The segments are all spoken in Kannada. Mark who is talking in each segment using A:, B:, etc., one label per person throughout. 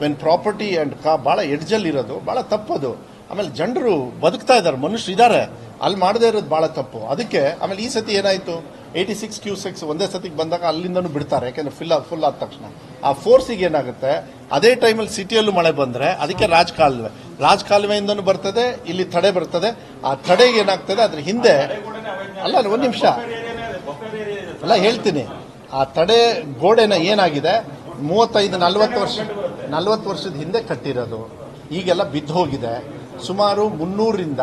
A: ವೆನ್ ಪ್ರಾಪರ್ಟಿ ಅಂಡ್ ಕಾ ಭಾಳ ಎಡ್ಜಲ್ಲಿ ಇರೋದು ಭಾಳ ತಪ್ಪದು ಆಮೇಲೆ ಜನರು ಬದುಕ್ತಾ ಇದ್ದಾರೆ, ಮನುಷ್ಯರು ಇದ್ದಾರೆ. ಅಲ್ಲಿ ಮಾಡದೇ ಇರೋದು ಭಾಳ ತಪ್ಪು. ಅದಕ್ಕೆ ಆಮೇಲೆ ಈ ಸತಿ ಏನಾಯ್ತು? ಏಯ್ಟಿ ಸಿಕ್ಸ್ ಕ್ಯೂ ಸಿಕ್ಸ್ ಒಂದೇ ಸತಿಗೆ ಬಂದಾಗ ಅಲ್ಲಿಂದನೂ ಬಿಡ್ತಾರೆ. ಯಾಕೆಂದ್ರೆ ಫಿಲ್ ಫುಲ್ ಆದ ತಕ್ಷಣ. ಆ ಫೋರ್ಸಿಗೆ ಏನಾಗುತ್ತೆ? ಅದೇ ಟೈಮಲ್ಲಿ ಸಿಟಿಯಲ್ಲೂ ಮಳೆ ಬಂದ್ರೆ ಅದಕ್ಕೆ ರಾಜ್ ಕಾಲುವೆ ರಾಜ್ ಕಾಲುವೆಯಿಂದನೂ ಬರ್ತದೆ, ಇಲ್ಲಿ ತಡೆ ಬರ್ತದೆ. ಆ ತಡೆಗೆ ಏನಾಗ್ತದೆ? ಅದ್ರ ಹಿಂದೆ ಅಲ್ಲ, ಒಂದ್ ನಿಮಿಷ. ಅಲ್ಲ, ಹೇಳ್ತೀನಿ. ಆ ತಡೆ ಗೋಡೆನ ಏನಾಗಿದೆ? ಮೂವತ್ತೈದು, ನಲ್ವತ್ತು ವರ್ಷ ನಲ್ವತ್ತು ವರ್ಷದ ಹಿಂದೆ ಕಟ್ಟಿರೋದು. ಈಗೆಲ್ಲ ಬಿದ್ದು ಹೋಗಿದೆ. ಸುಮಾರು ಮುನ್ನೂರಿಂದ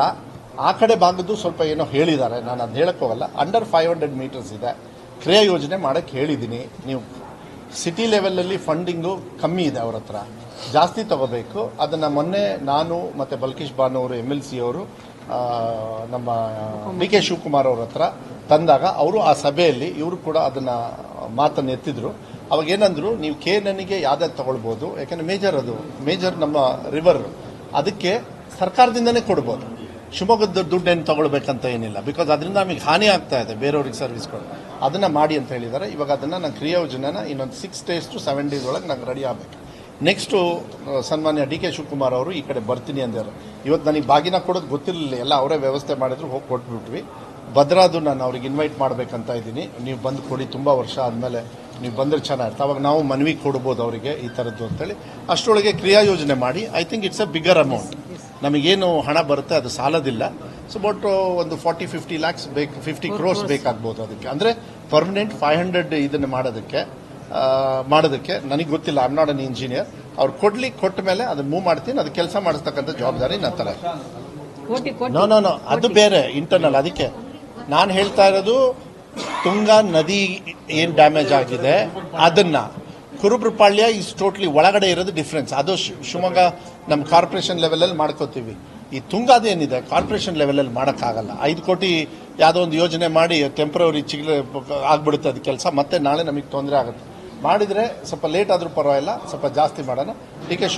A: ಆ ಕಡೆ ಭಾಗದ್ದು ಸ್ವಲ್ಪ ಏನೋ ಹೇಳಿದ್ದಾರೆ. ನಾನು ಅದು ಹೇಳಕ್ಕೆ ಹೋಗಲ್ಲ. ಅಂಡರ್ ಫೈವ್ ಹಂಡ್ರೆಡ್ ಮೀಟರ್ಸ್ ಇದೆ. ಕ್ರಿಯಾ ಯೋಜನೆ ಮಾಡಕ್ಕೆ ಹೇಳಿದ್ದೀನಿ. ನೀವು ಸಿಟಿ ಲೆವೆಲಲ್ಲಿ ಫಂಡಿಂಗು ಕಮ್ಮಿ ಇದೆ ಅವ್ರ ಹತ್ರ. ಜಾಸ್ತಿ ತಗೋಬೇಕು. ಅದನ್ನು ಮೊನ್ನೆ ನಾನು ಮತ್ತು ಬಲ್ಕೀಶ್ ಬಾನು ಅವರು ಎಂ ಎಲ್ ಸಿ ಅವರು ನಮ್ಮ ಡಿ ಕೆ ಶಿವಕುಮಾರ್ ಅವ್ರ ಹತ್ರ ತಂದಾಗ ಅವರು ಆ ಸಭೆಯಲ್ಲಿ ಇವರು ಕೂಡ ಅದನ್ನ ಮಾತನ್ನು ಎತ್ತಿದ್ರು. ಅವಾಗ ಏನಂದ್ರು, ನೀವು ಕೆ ಎನ್ಗೆ ಯಾವ್ದಾದ್ರು ತಗೊಳ್ಬೋದು? ಯಾಕಂದ್ರೆ ಮೇಜರ್ ಅದು. ಮೇಜರ್ ನಮ್ಮ ರಿವರ್. ಅದಕ್ಕೆ ಸರ್ಕಾರದಿಂದನೇ ಕೊಡ್ಬೋದು. ಶಿವಮೊಗ್ಗದ ದುಡ್ಡು ಏನು ತಗೊಳ್ಬೇಕಂತ ಏನಿಲ್ಲ. ಬಿಕಾಸ್ ಅದರಿಂದ ನಮಗೆ ಹಾನಿ ಆಗ್ತಾ ಇದೆ ಬೇರೆಯವ್ರಿಗೆ ಸರ್ವಿಸ್ ಕೊಡು. ಅದನ್ನ ಮಾಡಿ ಅಂತ ಹೇಳಿದ್ದಾರೆ ಇವಾಗ ಅದನ್ನ ನಾನು ಕ್ರಿಯೋಜನ ಇನ್ನೊಂದು six days to seven days ಒಳಗೆ ನಂಗೆ ರೆಡಿ ಆಗಬೇಕು. ನೆಕ್ಸ್ಟು ಸನ್ಮಾನ್ಯ ಡಿ ಕೆ ಶಿವಕುಮಾರ್ ಅವರು ಈ ಕಡೆ ಬರ್ತೀನಿ ಅಂದರು ಇವತ್ತು ನನಗೆ ಬಾಗಿನ ಕೊಡೋದು ಗೊತ್ತಿರಲಿಲ್ಲ ಎಲ್ಲ ಅವರೇ ವ್ಯವಸ್ಥೆ ಮಾಡಿದ್ರು ಹೋಗಿ ಕೊಟ್ಬಿಟ್ವಿ. ಭದ್ರಾದು ನಾನು ಅವ್ರಿಗೆ ಇನ್ವೈಟ್ ಮಾಡಬೇಕಂತ ಇದ್ದೀನಿ. ನೀವು ಬಂದು ಕೊಡಿ ತುಂಬ ವರ್ಷ ಆದಮೇಲೆ ನೀವು ಬಂದರೆ ಚೆನ್ನಾಗಿರುತ್ತೆ. ಅವಾಗ ನಾವು ಮನವಿ ಕೊಡ್ಬೋದು ಅವರಿಗೆ ಈ ಥರದ್ದು ಅಂತೇಳಿ. ಅಷ್ಟರೊಳಗೆ ಕ್ರಿಯಾ ಯೋಜನೆ ಮಾಡಿ I think it's a bigger amount ನಮಗೇನು ಹಣ ಬರುತ್ತೆ ಅದು ಸಾಲದಿಲ್ಲ. ಸೊ ಬಟ್ ಒಂದು ಫಾರ್ಟಿ ಫಿಫ್ಟಿ ಲ್ಯಾಕ್ಸ್ ಬೇಕು ಫಿಫ್ಟಿ ಕ್ರೋರ್ಸ್ ಬೇಕಾಗ್ಬೋದು ಅದಕ್ಕೆ. ಅಂದರೆ ಪರ್ಮನೆಂಟ್ ಫೈವ್ ಹಂಡ್ರೆಡ್ ಇದನ್ನು ಮಾಡೋದಕ್ಕೆ ಮಾಡೋದಕ್ಕೆ. ನನಗೆ ಗೊತ್ತಿಲ್ಲ ಐಮ್ ನಾಟ್ ಅನ್ ಇಂಜಿನಿಯರ್ ಅವ್ರು ಕೊಡ್ಲಿ ಕೊಟ್ಟ ಮೇಲೆ ಅದನ್ನ ಮೂವ್ ಮಾಡ್ತೀನಿ ಅದು ಕೆಲಸ ಮಾಡಿಸ್ತಕ್ಕಂಥ ಜವಾಬ್ದಾರಿ ನನ್ನ
B: ಕೋಟಿ
A: ನೋ ನೋ ನೋ ಅದು ಬೇರೆ ಇಂಟರ್ನಲ್ ಅದಕ್ಕೆ. ನಾನು ಹೇಳ್ತಾ ಇರೋದು ತುಂಗಾ ನದಿ ಏನು ಡ್ಯಾಮೇಜ್ ಆಗಿದೆ ಅದನ್ನ. ಕುರುಬ್ರಪಾಳ್ಯ ಇಸ್ ಟೋಟ್ಲಿ ಒಳಗಡೆ ಇರೋದು ಡಿಫ್ರೆನ್ಸ್ ಅದು ಶಿವಮೊಗ್ಗ ನಮ್ಮ ಕಾರ್ಪೊರೇಷನ್ ಲೆವೆಲಲ್ಲಿ ಮಾಡ್ಕೋತೀವಿ. ಈ ತುಂಗಾದೇನಿದೆ ಕಾರ್ಪೊರೇಷನ್ ಲೆವೆಲಲ್ಲಿ ಮಾಡೋಕ್ಕಾಗಲ್ಲ. ಐದು ಕೋಟಿ ಯಾವುದೋ ಒಂದು ಯೋಜನೆ ಮಾಡಿ ಟೆಂಪ್ರವರಿ ಚಿಗ್ಲ ಆಗ್ಬಿಡುತ್ತೆ ಅದು ಕೆಲಸ. ಮತ್ತೆ ನಾಳೆ ನಮಗೆ ತೊಂದರೆ ಆಗುತ್ತೆ. ಮಾಡಿದ್ರೆ ಸ್ವಲ್ಪ ಲೇಟ್ ಆದರೂ ಪರವಾಗಿಲ್ಲ ಸ್ವಲ್ಪ ಜಾಸ್ತಿ ಮಾಡೋಣ. D K Shiv